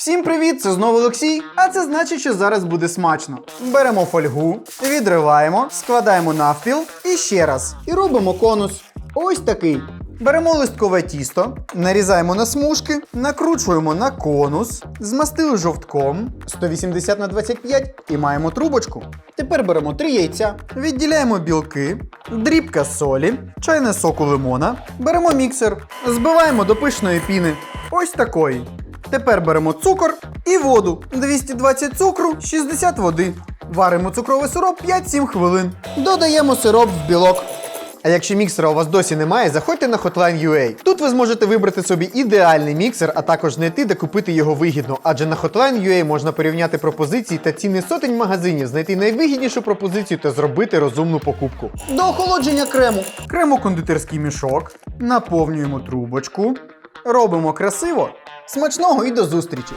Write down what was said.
Всім привіт! Це знову Олексій, а це значить, що зараз буде смачно. Беремо фольгу, відриваємо, складаємо навпіл і ще раз. І робимо конус. Ось такий. Беремо листкове тісто, нарізаємо на смужки, накручуємо на конус, змастили жовтком 180 на 25 і маємо трубочку. Тепер беремо три яйця, відділяємо білки, дрібка солі, чайне соку лимона, беремо міксер, збиваємо до пишної піни. Ось такої. Тепер беремо цукор і воду. 220 цукру, 60 води. Варимо цукровий сироп 5-7 хвилин. Додаємо сироп в білок. А якщо міксера у вас досі немає, заходьте на Hotline.ua. Тут ви зможете вибрати собі ідеальний міксер, а також знайти, де купити його вигідно. Адже на Hotline.ua можна порівняти пропозиції та ціни сотень магазинів, знайти найвигіднішу пропозицію та зробити розумну покупку. До охолодження крему. Кремо-кондитерський мішок. Наповнюємо трубочку. Робимо красиво. Смачного і до зустрічі!